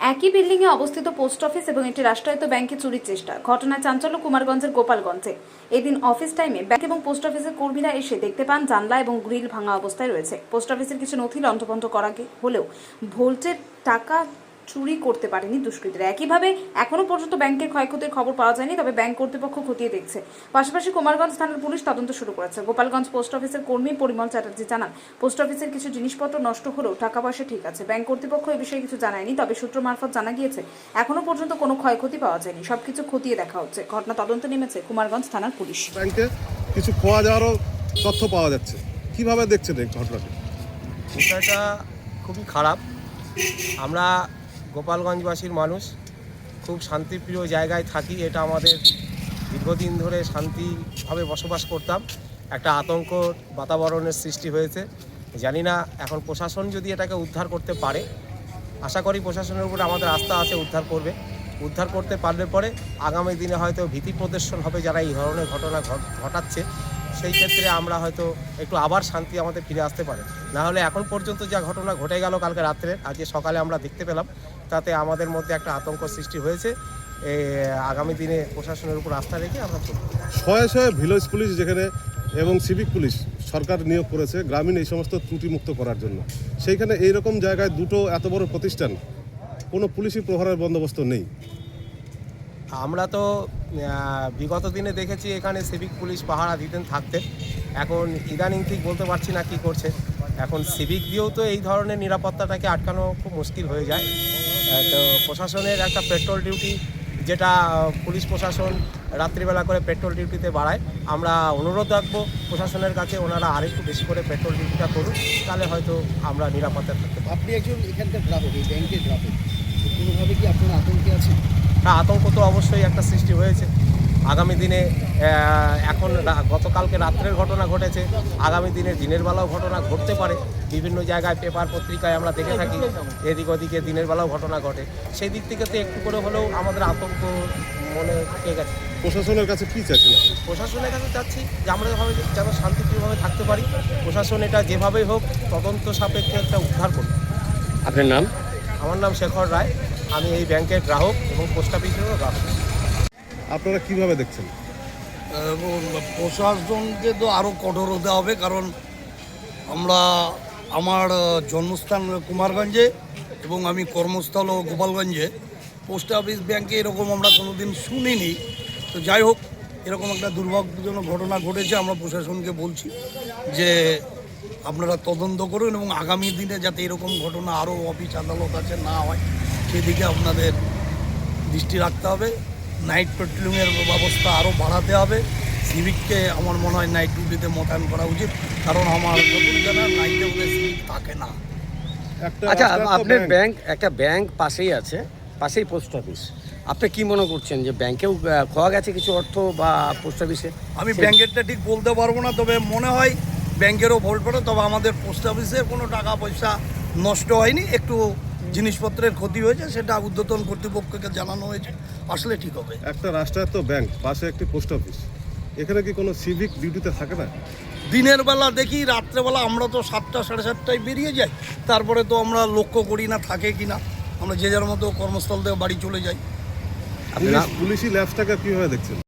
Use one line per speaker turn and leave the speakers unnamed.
একই বিল্ডিংয়ে অবস্থিত পোস্ট অফিস এবং একটি রাষ্ট্রায়ত্ত ব্যাংকে চুরির চেষ্টা। ঘটনা চাঞ্চল্য কুমারগঞ্জের গোপালগঞ্জে। এদিন অফিস টাইমে ব্যাংক এবং পোস্ট অফিসের কর্মীরা এসে দেখতে পান জানলা এবং গ্রিল ভাঙা অবস্থায় রয়েছে। পোস্ট অফিসের কিছু নথি লণ্ঠপণ্ঠ করা হলেও ভোল্টের টাকা চুরি করতে পারেনি দুষ্কৃতীরা। একইভাবে এখনও পর্যন্ত ব্যাংকের ক্ষয়ক্ষতির খবর পাওয়া যায়নি তবে ব্যাংক কর্তৃপক্ষ খতিয়ে দেখছে। পাশাপাশি কুমারগঞ্জ থানার পুলিশ তদন্ত শুরু করেছে। গোপালগঞ্জ পোস্ট অফিসের কর্মী পরিমল চ্যাটার্জি জানান পোস্ট অফিসের কিছু জিনিসপত্র নষ্ট হলেও টাকা পয়সা ঠিক আছে। ব্যাংক কর্তৃপক্ষ এ বিষয়ে কিছু জানায়নি তবে সূত্র মারফত জানা গিয়েছে এখনও পর্যন্ত কোনো ক্ষয়ক্ষতি পাওয়া যায়নি। সবকিছু খতিয়ে দেখা হচ্ছে। ঘটনা তদন্ত নেমেছে কুমারগঞ্জ থানার পুলিশ।
ব্যাংকে কিছু খোয়া যাওয়ারও তথ্য পাওয়া যাচ্ছে। কীভাবে দেখছেন এই ঘটনাটি?
বিষয়টা খুবই খারাপ। আমরা গোপালগঞ্জবাসীর মানুষ খুব শান্তিপ্রিয় জায়গায় থাকি, এটা আমাদের দীর্ঘদিন ধরে শান্তিভাবে বসবাস করতাম। একটা আতঙ্ক বাতাবরণের সৃষ্টি হয়েছে। জানি না এখন প্রশাসন যদি এটাকে উদ্ধার করতে পারে, আশা করি প্রশাসনের উপরে আমাদের আস্থা আছে উদ্ধার করবে। উদ্ধার করতে পারলে পরে আগামী দিনে হয়তো ভীতি প্রদর্শন হবে যারা এই ধরনের ঘটনা ঘট- ঘটাচ্ছে। সেই ক্ষেত্রে আমরা হয়তো একটু আবার শান্তি আমাদের ফিরে আসতে পারে। না হলে এখন পর্যন্ত যা ঘটনা ঘটে গেল কালকে রাত্রে, আজকে সকালে আমরা দেখতে পেলাম, তাতে আমাদের মধ্যে একটা আতঙ্ক সৃষ্টি হয়েছে। আগামী দিনে প্রশাসনের উপর আস্থা রেখে আমরা
শয়ে শয়ে ভিলেজ পুলিশ যেখানে এবং সিভিক পুলিশ সরকার নিয়োগ করেছে, গ্রামীণ এই সমস্ত ত্রুটিমুক্ত করার জন্য। সেইখানে এইরকম জায়গায় দুটো এত বড় প্রতিষ্ঠান, কোনো পুলিশি প্রহরের বন্দোবস্ত নেই।
আমরা তো বিগত দিনে দেখেছি এখানে সিভিক পুলিশ পাহারা দিতেন থাকতে। এখন ইদানিং ঠিক বলতে পারছি না কি করছে। এখন সিভিক দিয়েও তো এই ধরনের নিরাপত্তাটাকে আটকানো খুব মুশকিল হয়ে যায়। তো প্রশাসনের একটা পেট্রোল ডিউটি, যেটা পুলিশ প্রশাসন রাত্রিবেলা করে পেট্রোল ডিউটিতে বাড়ায়। আমরা অনুরোধ রাখব প্রশাসনের কাছে, ওনারা আরেকটু বেশি করে পেট্রোল ডিউটিটা করুন তাহলে হয়তো আমরা নিরাপত্তা থাকতে
আপনি একজন এখানকার গ্রাহক, এই ব্যাংকের গ্রাহক। কোনোভাবে কি আপনার আতঙ্কে আছেন?
হ্যাঁ আতঙ্ক তো অবশ্যই একটা সৃষ্টি হয়েছে। আগামী দিনে এখন গতকালকে রাত্রের ঘটনা ঘটেছে। আগামী দিনে দিনের বেলাও ঘটনা ঘটতে পারে। বিভিন্ন জায়গায় পেপার পত্রিকায় আমরা দেখে থাকি এদিক ওদিকে দিনের বেলাও ঘটনা ঘটে। সেই দিক থেকে তো একটু করে হলেও আমাদের আতঙ্ক মনে থেকে গেছে?
প্রশাসনের কাছে কি চাইছেন আপনি?
প্রশাসনের কাছে চাচ্ছি যে আমরা যেভাবে যেন শান্তিপ্রিয়ভাবে থাকতে পারি। প্রশাসন এটা যেভাবেই হোক তদন্ত সাপেক্ষে একটা উদ্ধার করুন
আপনার নাম?
আমার নাম শেখর রায়। আমি এই ব্যাংকের গ্রাহক এবং পোস্ট অফিসেরও গ্রাহক।
আপনারা কীভাবে দেখছেন?
এবং প্রশাসনকে তো আরও কঠোর হতে হবে কারণ আমরা আমার জন্মস্থান কুমারগঞ্জে এবং আমি কর্মস্থল গোপালগঞ্জে। পোস্ট অফিস ব্যাংকে এরকম আমরা কোনোদিন শুনিনি। তো যাই হোক এরকম একটা দুর্ভাগ্যজনক ঘটনা ঘটেছে আমরা প্রশাসনকে বলছি যে আপনারা তদন্ত করুন এবং আগামী দিনে যাতে এরকম ঘটনা আরও অফিস আদালত আছে না হয়। সেদিকে আপনাদের দৃষ্টি রাখতে হবে। নাইট পেট্রোলিংয়ের ব্যবস্থা আরও বাড়াতে হবে। সিভিককে আমার মনে হয় নাইট ডিউটিতে মোতায়েন করা উচিত। কারণ আমার যতটুকু জানা নাইটে ওদের সিভিক থাকে না।
আচ্ছা আপনার
ব্যাংক,
একটা ব্যাংক পাশেই আছে পাশেই পোস্ট অফিস আপনি কি মনে করছেন যে ব্যাংকেও খোয়া গেছে কিছু অর্থ বা পোস্ট অফিসে
আমি ব্যাংকেরটা ঠিক বলতে পারব না তবে মনে হয় ব্যাংকেরও ভোল্ট পড়ে তবে আমাদের পোস্ট অফিসে কোনো টাকা পয়সা নষ্ট হয়নি। একটু জিনিসপত্রের ক্ষতি হয়েছে সেটা ঊর্ধ্বতন কর্তৃপক্ষকে জানানো হয়েছে আসলে ঠিক হবে।
একটা রাষ্ট্রায়ত্ত ব্যাংক পাশে একটি পোস্ট অফিস এখানে কি কোনো সিভিক ডিউটিতে থাকে না?
দিনের বেলা দেখি রাত্রেবেলা আমরা তো সাতটা সাড়ে সাতটায় বেরিয়ে যাই তারপরে তো আমরা লক্ষ্য করি না থাকে কি না আমরা যে যার মতো কর্মস্থল থেকে বাড়ি চলে যাই।
পুলিশি ল্যাবসটাকে কীভাবে দেখছেন?